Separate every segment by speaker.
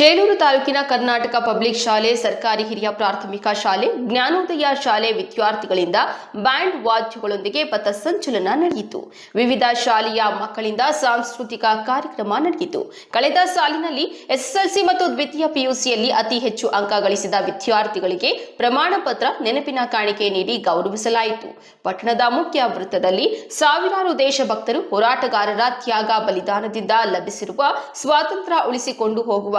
Speaker 1: ಚೇಳೂರು ತಾಲೂಕಿನ ಕರ್ನಾಟಕ ಪಬ್ಲಿಕ್ ಶಾಲೆ, ಸರ್ಕಾರಿ ಹಿರಿಯ ಪ್ರಾಥಮಿಕ ಶಾಲೆ, ಜ್ಞಾನೋದಯ ಶಾಲೆ ವಿದ್ಯಾರ್ಥಿಗಳಿಂದ ಬ್ಯಾಂಡ್ ವಾದ್ಯಗಳೊಂದಿಗೆ ಪಥಸಂಚಲನ ನಡೆಯಿತು. ವಿವಿಧ ಶಾಲೆಯ ಮಕ್ಕಳಿಂದ ಸಾಂಸ್ಕೃತಿಕ ಕಾರ್ಯಕ್ರಮ ನಡೆಯಿತು. ಕಳೆದ ಸಾಲಿನಲ್ಲಿ ಎಸ್ಎಸ್ಎಲ್ಸಿ ಮತ್ತು ದ್ವಿತೀಯ ಪಿಯುಸಿಯಲ್ಲಿ ಅತಿ ಹೆಚ್ಚು ಅಂಕ ಗಳಿಸಿದ ವಿದ್ಯಾರ್ಥಿಗಳಿಗೆ ಪ್ರಮಾಣ ಪತ್ರ ನೆನಪಿನ ಕಾಣಿಕೆ ನೀಡಿ ಗೌರವಿಸಲಾಯಿತು. ಪಟ್ಟಣದ ಮುಖ್ಯ ವೃತ್ತದಲ್ಲಿ ಸಾವಿರಾರು ದೇಶಭಕ್ತರು ಹೋರಾಟಗಾರರ ತ್ಯಾಗ ಬಲಿದಾನದಿಂದ ಲಭಿಸಿರುವ ಸ್ವಾತಂತ್ರ್ಯ ಉಳಿಸಿಕೊಂಡು ಹೋಗುವ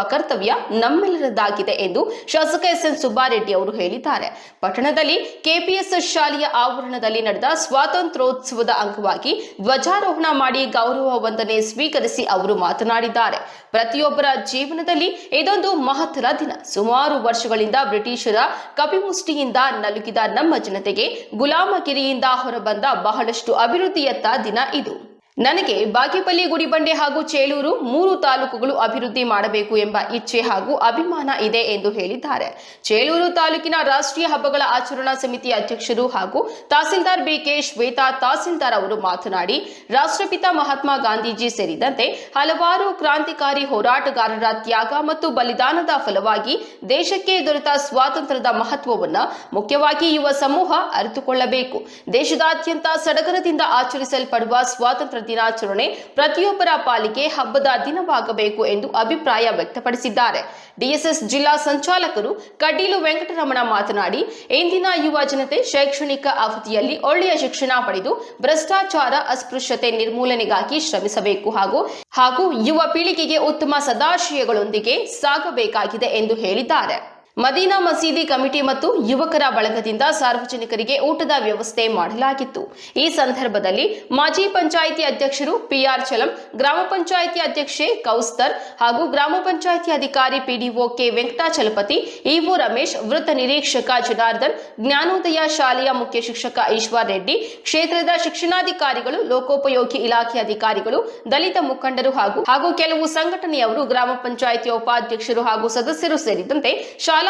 Speaker 1: ನಮ್ಮೆಲ್ಲರದಾಗಿದೆ ಎಂದು ಶಾಸಕ ಎಸ್ ಎನ್ ಸುಬ್ಬಾರೆಡ್ಡಿ ಅವರು ಹೇಳಿದ್ದಾರೆ. ಪಟ್ಟಣದಲ್ಲಿ ಕೆಪಿಎಸ್ ಶಾಲೆಯ ಆವರಣದಲ್ಲಿ ನಡೆದ ಸ್ವಾತಂತ್ರ್ಯೋತ್ಸವದ ಅಂಗವಾಗಿ ಧ್ವಜಾರೋಹಣ ಮಾಡಿ ಗೌರವ ವಂದನೆ ಸ್ವೀಕರಿಸಿ ಅವರು ಮಾತನಾಡಿದ್ದಾರೆ. ಪ್ರತಿಯೊಬ್ಬರ ಜೀವನದಲ್ಲಿ ಇದೊಂದು ಮಹತ್ತರ ದಿನ. ಸುಮಾರು ವರ್ಷಗಳಿಂದ ಬ್ರಿಟಿಷರ ಕಪಿಮುಷ್ಟಿಯಿಂದ ನಲುಗಿದ ನಮ್ಮ ಜನತೆಗೆ ಗುಲಾಮಗಿರಿಯಿಂದ ಹೊರಬಂದ ಬಹಳಷ್ಟು ಅಭಿವೃದ್ಧಿಯತ್ತ ದಿನ ಇದು. ನನಗೆ ಬಾಗೇಪಲ್ಲಿ ಗುಡಿಬಂಡೆ ಹಾಗೂ ಚೇಳೂರು ಮೂರು ತಾಲೂಕುಗಳು ಅಭಿವೃದ್ಧಿ ಮಾಡಬೇಕು ಎಂಬ ಇಚ್ಛೆ ಹಾಗೂ ಅಭಿಮಾನ ಇದೆ ಎಂದು ಹೇಳಿದ್ದಾರೆ. ಚೇಳೂರು ತಾಲೂಕಿನ ರಾಷ್ಟ್ರೀಯ ಹಬ್ಬಗಳ ಆಚರಣಾ ಸಮಿತಿ ಅಧ್ಯಕ್ಷರು ಹಾಗೂ ತಹಸೀಲ್ದಾರ್ ಬಿಕೆ ಶ್ವೇತಾ ತಹಸೀಲ್ದಾರ್ ಅವರು ಮಾತನಾಡಿ, ರಾಷ್ಟ್ರಪಿತ ಮಹಾತ್ಮ ಗಾಂಧೀಜಿ ಸೇರಿದಂತೆ ಹಲವಾರು ಕ್ರಾಂತಿಕಾರಿ ಹೋರಾಟಗಾರರ ತ್ಯಾಗ ಮತ್ತು ಬಲಿದಾನದ ಫಲವಾಗಿ ದೇಶಕ್ಕೆ ದೊರೆತ ಸ್ವಾತಂತ್ರ್ಯದ ಮಹತ್ವವನ್ನು ಮುಖ್ಯವಾಗಿ ಯುವ ಸಮೂಹ ಅರಿತುಕೊಳ್ಳಬೇಕು. ದೇಶದಾದ್ಯಂತ ಸಡಗರದಿಂದ ಆಚರಿಸಲ್ಪಡುವ ಸ್ವಾತಂತ್ರ್ಯ ದಿನಾಚರಣೆ ಪ್ರತಿಯೊಬ್ಬರ ಪಾಲಿಕೆ ಹಬ್ಬದ ದಿನವಾಗಬೇಕು ಎಂದು ಅಭಿಪ್ರಾಯ ವ್ಯಕ್ತಪಡಿಸಿದ್ದಾರೆ. ಡಿಎಸ್ಎಸ್ ಜಿಲ್ಲಾ ಸಂಚಾಲಕರು ಕಡೀಲು ವೆಂಕಟರಮಣ ಮಾತನಾಡಿ, ಇಂದಿನ ಯುವ ಜನತೆ ಶೈಕ್ಷಣಿಕ ಅವಧಿಯಲ್ಲಿ ಒಳ್ಳೆಯ ಶಿಕ್ಷಣ ಪಡೆದು ಭ್ರಷ್ಟಾಚಾರ, ಅಸ್ಪೃಶ್ಯತೆ ನಿರ್ಮೂಲನೆಗಾಗಿ ಶ್ರಮಿಸಬೇಕು ಹಾಗೂ ಹಾಗೂ ಯುವ ಪೀಳಿಗೆಗೆ ಉತ್ತಮ ಸದಾಶಯಗಳೊಂದಿಗೆ ಸಾಗಬೇಕಾಗಿದೆ ಎಂದು ಹೇಳಿದ್ದಾರೆ. ಮದೀನಾ ಮಸೀದಿ ಕಮಿಟಿ ಮತ್ತು ಯುವಕರ ಬಳಗದಿಂದ ಸಾರ್ವಜನಿಕರಿಗೆ ಊಟದ ವ್ಯವಸ್ಥೆ ಮಾಡಲಾಗಿತ್ತು. ಈ ಸಂದರ್ಭದಲ್ಲಿ ಮಾಜಿ ಪಂಚಾಯಿತಿ ಅಧ್ಯಕ್ಷರು ಪಿಆರ್ ಚಲಂ, ಗ್ರಾಮ ಪಂಚಾಯಿತಿ ಅಧ್ಯಕ್ಷೆ ಕೌಸ್ತರ್ ಹಾಗೂ ಗ್ರಾಮ ಪಂಚಾಯಿತಿ ಅಧಿಕಾರಿ PDO K Venkatachalapathi EO Ramesh, ವೃತ್ತ ನಿರೀಕ್ಷಕ ಜನಾರ್ದನ್, ಜ್ಞಾನೋದಯ ಶಾಲೆಯ ಮುಖ್ಯ ಶಿಕ್ಷಕ ಈಶ್ವರ್ ರೆಡ್ಡಿ, ಕ್ಷೇತ್ರದ ಶಿಕ್ಷಣಾಧಿಕಾರಿಗಳು, ಲೋಕೋಪಯೋಗಿ ಇಲಾಖೆ ಅಧಿಕಾರಿಗಳು, ದಲಿತ ಮುಖಂಡರು ಹಾಗೂ ಹಾಗೂ ಕೆಲವು ಸಂಘಟನೆಯವರು, ಗ್ರಾಮ ಪಂಚಾಯಿತಿಯ ಉಪಾಧ್ಯಕ್ಷರು ಹಾಗೂ ಸದಸ್ಯರು ಸೇರಿದಂತೆ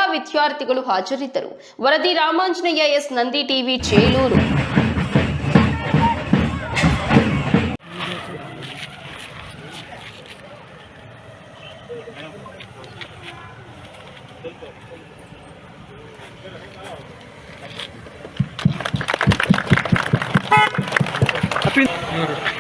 Speaker 1: ವಿದ್ಯಾರ್ಥಿಗಳು ಹಾಜರಿದ್ದರು ವರದಿ ರಾಮಾಂಜನೇಯ ಎಸ್ ನಂದಿ ಟಿವಿ ಚೇಲೂರು
Speaker 2: ಭಾರತೀಯರ ತ್ಯಾಗ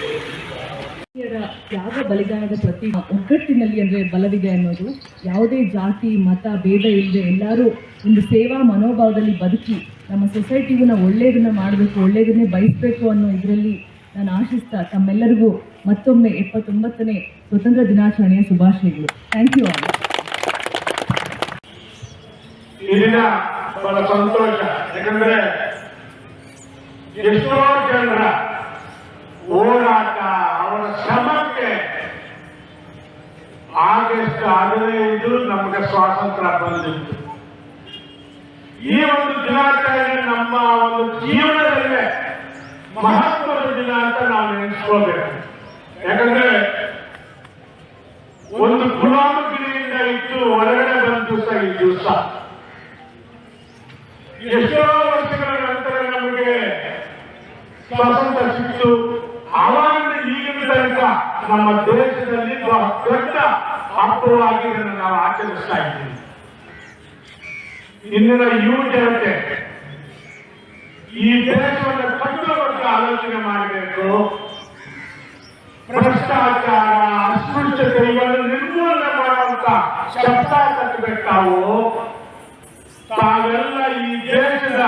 Speaker 2: ಬಲಿದಾನದ ಪ್ರತಿ ಒಗ್ಗಟ್ಟಿನಲ್ಲಿ ಅಂದರೆ ಬಲವಿದೆ ಅನ್ನೋದು ಯಾವುದೇ ಜಾತಿ, ಮತ, ಭೇದ ಇಲ್ಲದೆ ಎಲ್ಲರೂ ಒಂದು ಸೇವಾ ಮನೋಭಾವದಲ್ಲಿ ಬದುಕಿ ನಮ್ಮ ಸೊಸೈಟಿಗೂ ಒಳ್ಳೆಯದನ್ನ ಮಾಡಬೇಕು ಒಳ್ಳೆಯದನ್ನೇ ಬಯಸಬೇಕು ಅನ್ನೋ ಇದರಲ್ಲಿ ನಾನು ಆಶಿಸ್ತಾ ತಮ್ಮೆಲ್ಲರಿಗೂ ಮತ್ತೊಮ್ಮೆ ಎಪ್ಪತ್ತೊಂಬತ್ತನೇ ಸ್ವತಂತ್ರ ದಿನಾಚರಣೆಯ ಶುಭಾಶಯಗಳು. ಥ್ಯಾಂಕ್ ಯು ಆಲ್
Speaker 3: ಸಂತೋಷ. ಯಾಕಂದ್ರೆ ಎಷ್ಟೋ ಜನರ ಸ್ವಾತಂತ್ರ್ಯ ಬಂದಿತ್ತು. ಈ ಒಂದು ದಿನಾಚರಣೆ ನಮ್ಮ ಒಂದು ಜೀವನದಲ್ಲೇ ಮಹತ್ವದ ದಿನ ಅಂತ ನಾವು ನೆನೆಸ್ಕೋಬೇಕು ಯಾಕಂದ್ರೆ ಒಂದು ಗುಲಾಮಗಿರಿಯಿಂದ ಇದ್ದು ಹೊರಗಡೆ ಬಂದ ದಿವಸ ಈ ದಿವಸ. ಎಷ್ಟೋ ವರ್ಷಗಳ ನಂತರ ನಮಗೆ ಸ್ವಾತಂತ್ರ್ಯ ಸಿಕ್ತು ಆವಾಗ ಈಗಿನ ತನಕ ನಮ್ಮ ದೇಶದಲ್ಲಿ ದೊಡ್ಡ ಹಬ್ಬವಾಗಿ ಇದನ್ನು ನಾವು ಆಚರಿಸ್ತಾ ಇದ್ದೀವಿ. ಇಂದಿನ ಯುವ ಜನತೆ ಈ ದೇಶವನ್ನು ಬಗ್ಗೆ ಆಲೋಚನೆ ಮಾಡಬೇಕು. ಭ್ರಷ್ಟಾಚಾರ, ಅಸ್ಪೃಶ್ಯತೆ ಇವನ್ನು ನಿರ್ಮೂಲನೆ ಮಾಡುವಂತ ಶಬ್ದ ಕಟ್ಟಬೇಕು ತಾವು ತಾವೆಲ್ಲ ಈ ದೇಶದ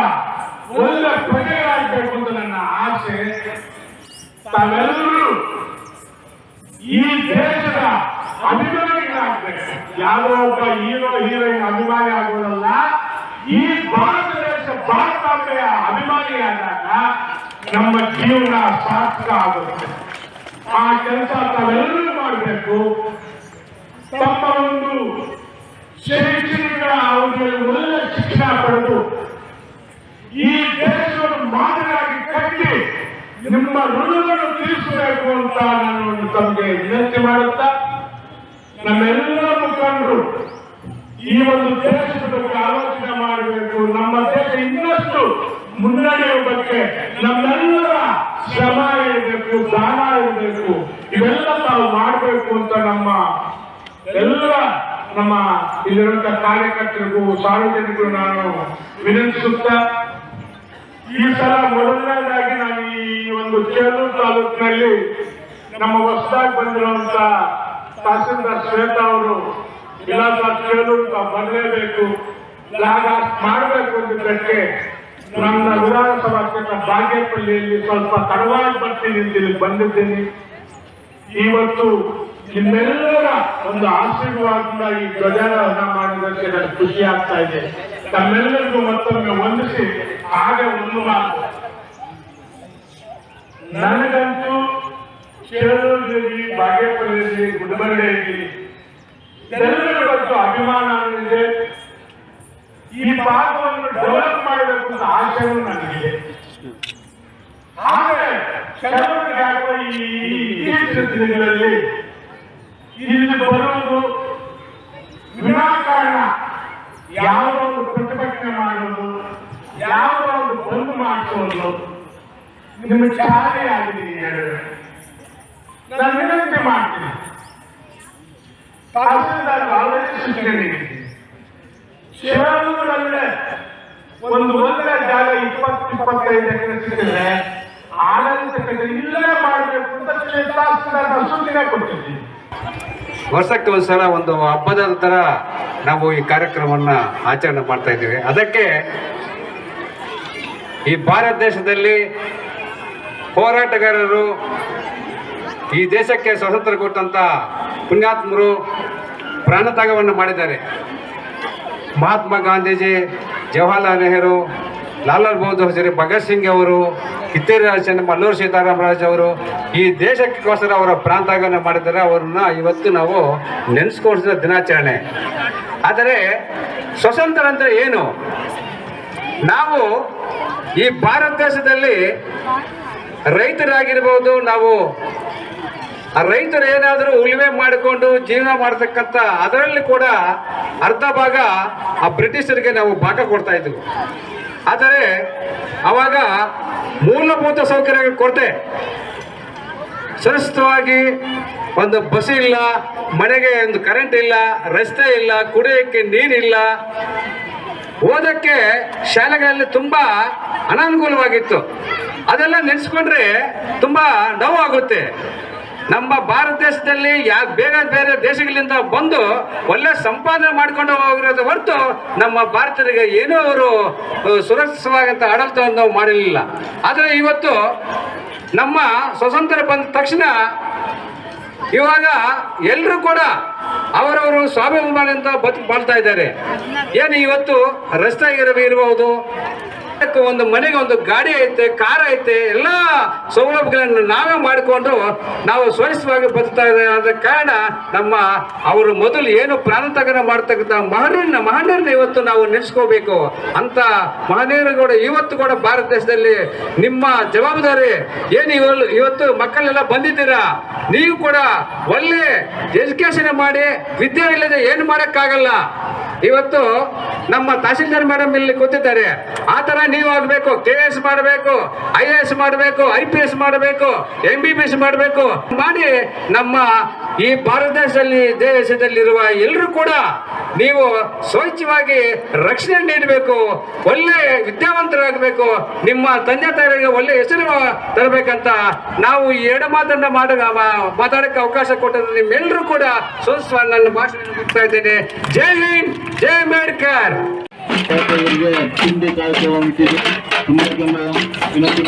Speaker 3: ಒಳ್ಳೆ ಪ್ರಜೆಗಳಾಗಬೇಕು ಅಂತ ನನ್ನ ಆಸೆ. ತಾವೆಲ್ಲರೂ ಈ ದೇಶದ ಅಭಿಮಾನಿಗಳಾಗಬೇಕು. ಯಾವ ಒಬ್ಬ ಹೀರೋ, ಹೀರೋಯಿನ್ ಅಭಿಮಾನಿ ಆಗೋದಲ್ಲ ಈ ಭಾರತ ದೇಶ ಭಾರತಾಂಬೆಯ ಅಭಿಮಾನಿಯಾದಾಗ ನಮ್ಮ ಜೀವನ ಸಾರ್ಥಕ ಆಗುತ್ತೆ. ಆ ಕೆಲಸ ತಾವೆಲ್ಲರೂ ಮಾಡಬೇಕು. ತಮ್ಮ ಒಂದು ಶೈಕ್ಷಣಿಕ ಅವಧಿಯಲ್ಲಿ ಒಳ್ಳೆ ಶಿಕ್ಷಣ ಪಡೆದು ಈ ದೇಶವನ್ನು ಮಾದರಿಯಾಗಿ ಕಟ್ಟಿ ನಿಮ್ಮ ಋಣವನ್ನು ತೀರಿಸಬೇಕು ಅಂತ ನಾನು ತಮಗೆ ವಿನಂತಿ ಮಾಡುತ್ತಾ ನಮ್ಮೆಲ್ಲ ಮುಖಂಡರು ಈ ಒಂದು ದೇಶದ ಬಗ್ಗೆ ಆಲೋಚನೆ ಮಾಡಬೇಕು. ನಮ್ಮ ದೇಶ ಇನ್ನಷ್ಟು ಮುನ್ನಡೆಯುವ ಬಗ್ಗೆ ನಮ್ಮೆಲ್ಲರ ಶ್ರಮ ಇರಬೇಕು, ದಾನ ಇರಬೇಕು. ಇವೆಲ್ಲ ನಾವು ಮಾಡಬೇಕು ಅಂತ ನಮ್ಮ ಎಲ್ಲ ನಮ್ಮ ಇಲ್ಲಿರುವಂತ ಕಾರ್ಯಕರ್ತರಿಗೂ, ಸಾರ್ವಜನಿಕರು ನಾನು ವಿನಂತಿಸುತ್ತಾ, ಈ ಸಲ ಮೊದಲನೇದಾಗಿ ನಾನು ಈ ಒಂದು ಚೇಳೂರು ತಾಲೂಕಿನಲ್ಲಿ ನಮ್ಮ ಹೊಸದಾಗಿ ಬಂದಿರುವಂತ ತಹಸೀಲ್ದಾರ್ ಶ್ವೇತಾ ಅವರು ಚೇಳೂರು ತಾವು ಬರಲೇಬೇಕು ಮಾಡಬೇಕು ಅಂದಿದ್ದಕ್ಕೆ ನನ್ನ ವಿಧಾನಸಭಾ ಕ್ಷೇತ್ರ ಬಾಗೇಪಲ್ಲಿಯಲ್ಲಿ ಸ್ವಲ್ಪ ತಡವಾಗಿ ಬರ್ತೀನಿ ಇಲ್ಲಿ ಬಂದಿದ್ದೀನಿ. ಇವತ್ತು ನಿಮ್ಮೆಲ್ಲರ ಒಂದು ಆಶೀರ್ವಾದದಿಂದ ಈ ಧ್ವಜಾರೋಹಣ ಮಾಡಿದಕ್ಕೆ ನನಗೆ ಖುಷಿ ಆಗ್ತಾ ಇದೆ. ತಮ್ಮೆಲ್ಲರಿಗೂ ಮತ್ತೊಮ್ಮೆ ಹೊಂದಿಸಿ ಹಾಗೆ ಒಂದು ಮಾತು. ನನಗಂತೂ ಚೇಳೂರಿನಲ್ಲಿ ಬಾಗೇಪಲ್ಲಿಯಲ್ಲಿ ಗುಡ್ಬಳ್ಳಿಯಲ್ಲಿ ಅಭಿಮಾನ ಇದೆ ಈ ಭಾಗವನ್ನು ಡೆವಲಪ್ ಮಾಡಬೇಕು ಅಂತ ಆಶಯವು ನನಗಿದೆ. ಆದರೆ ಕೆಲವರಿಗೆ ದಿನಗಳಲ್ಲಿ ಇಲ್ಲಿ ಬರುವುದು ವಿನಾಕಾರಣ. ಯಾವುದೋ ಒಂದು ಪ್ರತಿಭಟನೆ ಮಾಡುವುದು, ಯಾವುದೋ ಒಂದು ಬಂದ್ ಮಾಡಿಸೋದು ನಿಮ್ಮ ಚಾಲೆ ಆಗಿದೆ ನಾನು ವಿನಂತಿ ಮಾಡ್ತೀನಿ. ತಹಸೀಲ್ದಾರ್ ಆಲ್ರೆಡಿ ಸೂಚನೆ. ನೀಡಿದ್ದೀನಿ ಶಿವನೂರಲ್ಲೇ ಒಂದು ಒಂದರ ಜಾಗ ಇಪ್ಪತ್ತು, ಇಪ್ಪತ್ತೈದು ಎಕರೆ ಸಿಕ್ಕಿದ್ರೆ ಕಚೇರಿ ಇಲ್ಲೇ ಮಾಡಬೇಕು ಅಂತ ತಹಸೀಲ್ದಾರ್ ಸೂಚನೆ ಕೊಟ್ಟಿದ್ದೀವಿ.
Speaker 4: ವರ್ಷಕ್ಕೆ ಒಂದ್ಸಲ ಒಂದು ಹಬ್ಬದ ತರ ನಾವು ಈ ಕಾರ್ಯಕ್ರಮವನ್ನ ಆಚರಣೆ ಮಾಡ್ತಾ ಇದ್ದೀವಿ. ಅದಕ್ಕೆ ಈ ಭಾರತ ದೇಶದಲ್ಲಿ ಹೋರಾಟಗಾರರು ಈ ದೇಶಕ್ಕೆ ಸ್ವತಂತ್ರ ಕೊಟ್ಟಂತ ಪುಣ್ಯಾತ್ಮರು ಪ್ರಾಣತ್ಯಾಗವನ್ನು ಮಾಡಿದ್ದಾರೆ. ಮಹಾತ್ಮ ಗಾಂಧೀಜಿ, ಜವಾಹರ್ಲಾಲ್ ನೆಹರು ಲಾಲಾಲ್ ಬಹದ್ದೂರ್ ಭಗತ್ ಸಿಂಗ್ ಅವರು ಕಿತ್ತೂರು ರಾಜಚಂದ್ರ ಮಲ್ಲೂರು ಸೀತಾರಾಮರಾಜ್ ಅವರು, ಈ ದೇಶಕ್ಕೋಸ್ಕರ ಅವರ ಪ್ರಾಂತಗಳನ್ನು ಮಾಡಿದ್ದಾರೆ. ಅವರನ್ನ ಇವತ್ತು ನಾವು ನೆನೆಸ್ಕೊಳ್ಸಿದ ದಿನಾಚರಣೆ. ಆದರೆ ಸ್ವತಂತ್ರ ಅಂದರೆ ಏನು? ನಾವು ಈ ಭಾರತ ದೇಶದಲ್ಲಿ ರೈತರಾಗಿರ್ಬೋದು, ನಾವು ಆ ರೈತರು ಏನಾದರೂ ಉಳುಮೆ ಮಾಡಿಕೊಂಡು ಜೀವನ ಮಾಡ್ತಕ್ಕಂಥ ಅದರಲ್ಲಿ ಕೂಡ ಅರ್ಧ ಭಾಗ ಆ ಬ್ರಿಟಿಷರಿಗೆ ನಾವು ಭಾಗ ಕೊಡ್ತಾ ಇದ್ವಿ. ಆದರೆ ಅವಾಗ ಮೂಲಭೂತ ಸೌಕರ್ಯಗಳ ಕೊರತೆ. ಸುರಕ್ಷಿತವಾಗಿ ಒಂದು ಬಸ್ ಇಲ್ಲ, ಮನೆಗೆ ಒಂದು ಕರೆಂಟ್ ಇಲ್ಲ, ರಸ್ತೆ ಇಲ್ಲ, ಕುಡಿಯೋಕ್ಕೆ ನೀರಿಲ್ಲ. ಓದಕ್ಕೆ ಶಾಲೆಗಳಲ್ಲಿ ತುಂಬ ಅನಾನುಕೂಲವಾಗಿತ್ತು. ಅದೆಲ್ಲ ನೆನೆಸ್ಕೊಂಡ್ರೆ ತುಂಬ ನೋವಾಗುತ್ತೆ. ನಮ್ಮ ಭಾರತ ದೇಶದಲ್ಲಿ ಯಾ ಬೇರೆ ಬೇರೆ ದೇಶಗಳಿಂದ ಬಂದು ಒಳ್ಳೆ ಸಂಪಾದನೆ ಮಾಡ್ಕೊಂಡು ಹೋಗಿರೋದು ಹೊರತು ನಮ್ಮ ಭಾರತರಿಗೆ ಏನೂ ಅವರು ಸುರಕ್ಷಿತವಾದಂಥ ಆಡಳಿತವನ್ನು ನಾವು ಮಾಡಿರಲಿಲ್ಲ. ಆದರೆ ಇವತ್ತು ನಮ್ಮ ಸ್ವತಂತ್ರ ಬಂದ ತಕ್ಷಣ ಇವಾಗ ಎಲ್ಲರೂ ಕೂಡ ಅವರವರು ಸ್ವಾಭಿಮಾನದಿಂದ ಬದುಕು ಬಾಳ್ತಾ ಇದ್ದಾರೆ. ಏನು ಇವತ್ತು ರಸ್ತೆ ಇರ ಇರಬಹುದು ಒಂದು ಮನೆಗೆ ಒಂದು ಗಾಡಿ ಐತೆ, ಕಾರ್ ಐತೆ, ಎಲ್ಲ ಸೌಲಭ್ಯಗಳನ್ನು ನಾವೇ ಮಾಡಿಕೊಂಡು ನಾವು ಸ್ವಚ್ಛವಾಗಿ ಬದುಕ್ತಾ ಇದ್ದೇವೆ. ಆದ ಕಾರಣ ನಮ್ಮ ಅವರು ಮೊದಲು ಏನು ಪ್ರಾಣತ್ಯಾಗನ ಮಾಡ್ತಕ್ಕಂಥ ಮಹನೀಯರನ್ನ ಮಹನೀಯರನ್ನ ಇವತ್ತು ನಾವು ನೆನೆಸ್ಕೋಬೇಕು ಅಂತ ಮಹನೀಯರು ಕೂಡ ಇವತ್ತು ಕೂಡ ಭಾರತ ದೇಶದಲ್ಲಿ ನಿಮ್ಮ ಜವಾಬ್ದಾರಿ. ಏನು ಇವತ್ತು ಮಕ್ಕಳೆಲ್ಲ ಬಂದಿದ್ದೀರಾ? ನೀವು ಕೂಡ ಒಳ್ಳೆ ಎಜುಕೇಶನ್ ಮಾಡಿ, ವಿದ್ಯೆ ಇಲ್ಲದೆ ಏನು ಮಾಡೋಕ್ಕಾಗಲ್ಲ. ಇವತ್ತು ನಮ್ಮ ತಹಸೀಲ್ದಾರ್ ಮೇಡಮ್ ಇಲ್ಲಿ ಕೂತಿದ್ದಾರೆ. ಆ ತರ ನೀವು ಆಗಬೇಕು ಕೆ ಎಸ್ ಮಾಡಬೇಕು ಐ ಎ ಎಸ್ ಮಾಡಬೇಕು ಐ ಪಿ ಎಸ್ ಮಾಡಬೇಕು ಎಂ ಬಿ ಬಿ ಎಸ್ ಮಾಡಬೇಕು. ಮಾಡಿ ನಮ್ಮ ಈ ಭಾರತ ದೇಶದಲ್ಲಿ, ದೇಶದಲ್ಲಿರುವ ಎಲ್ಲರೂ ಕೂಡ ನೀವು ಸ್ವಚ್ಛವಾಗಿ ರಕ್ಷಣೆ ನೀಡಬೇಕು, ಒಳ್ಳೆ ವಿದ್ಯಾವಂತರಾಗಬೇಕು, ನಿಮ್ಮ ತಂದೆ ತಾಯಿಗಳಿಗೆ ಒಳ್ಳೆ ಹೆಸರು ತರಬೇಕಂತ ನಾವು ಈ ಎರಡು ಮಾತನ್ನ ಮಾಡ, ಮಾತಾಡಕ್ಕೆ ಅವಕಾಶ ಕೊಟ್ಟರೆ ನಿಮ್ಮೆಲ್ಲರೂ ಕೂಡ ನನ್ನ ಭಾಷಣ ಇದ್ದೇನೆ. ಜೈ ಹಿಂದ್! ಅಂಬೇಡ್ಕರ್
Speaker 5: ತಿಂಡಿ ಕಾರ್ಯಕ್ರಮ ಇಟ್ಟಿದ್ದು ತುಂಬ ತುಂಬ ವಿನಂತಿ